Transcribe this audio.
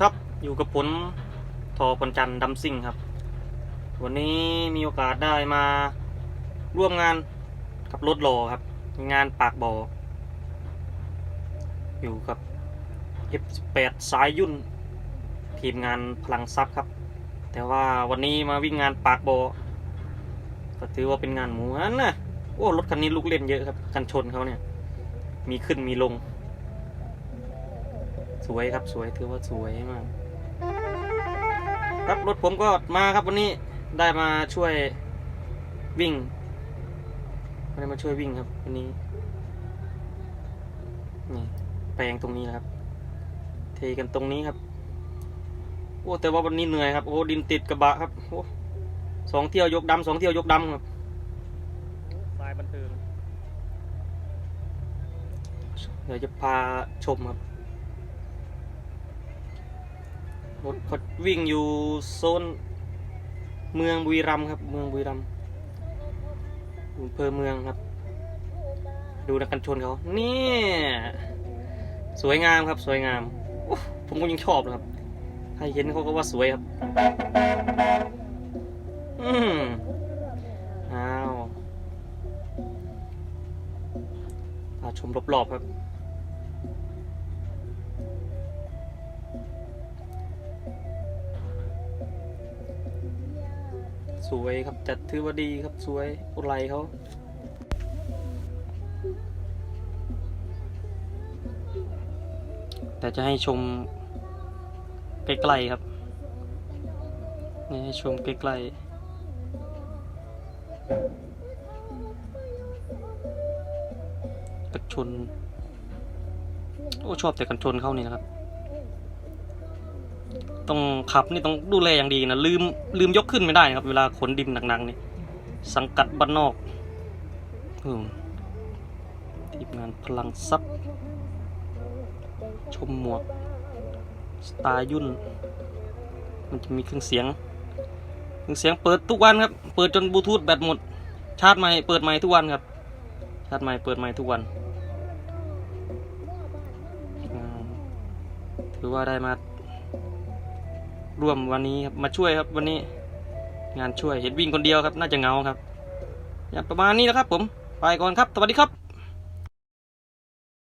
ครับอยู่กับผมทอพลจันทร์ดำซิ่งครับ วันนี้มีโอกาสได้มาร่วมงานกับรถโลครับ งานปากบ่ออยู่กับ F18 สายยุ่น ทีมงานพลังทรัพย์ครับ แต่ว่าวันนี้มาวิ่งงานปากบ่อก็ถือว่าเป็นงานหมูอันนะโอ้รถคันนี้ลูกเล่นเยอะครับกันชนเขาเนี่ย มีขึ้นมีลง สวยครับสวยถือว่าสวยมาก ครับรถผมก็มาครับวันนี้ได้มาช่วยวิ่งได้มาช่วยวิ่งครับวันนี้นี่แปลงตรงนี้นะครับ เทกันตรงนี้ครับโอ้แต่ว่าวันนี้เหนื่อยครับโอ้ดินติดกระบะครับโอ้สองเที่ยวยกดำสองเที่ยวยกดำครับสายบันเทิงเดี๋ยวจะพาชมครับ รถเขาวิ่งอยู่โซนเมืองบุรีรัมย์ครับ เมืองบุรีรัมย์อำเภอเมืองครับ ดูนักกันชนเขานี่สวยงามครับ สวยงามผมก็ยังชอบเลยครับใครเห็นเขาก็ว่าสวยครับ อืมอ้าวพาชมรอบๆครับ สวยครับจัดถือว่าดีครับสวยอุไรเขาแต่จะให้ชมใกล้ๆครับนี่ให้ชมใกล้ๆกันชน โอ้ชอบแต่กันชนเข้านี่นะครับ ต้องขับนี่ต้องดูแลอย่างดีนะลืมลืมยกขึ้นไม่ได้นะครับ เวลาขนดินหนักๆนี่สังกัดบ้านนอกอืมทีมงานพลังซับชมหมวกสไตล์ยุ่น มันจะมีเครื่องเสียง เครื่องเสียงเปิดทุกวันครับ เปิดจนบลูทูธแบตหมด ชาร์จใหม่เปิดใหม่ทุกวันครับ ชาร์จใหม่เปิดใหม่ทุกวันถือว่าได้มา ร่วมวันนี้ครับมาช่วยครับวันนี้ งานช่วยเห็นวิ่งคนเดียวครับ น่าจะเงาครับ อย่างประมาณนี้นะครับผม ไปก่อนครับ สวัสดีครับ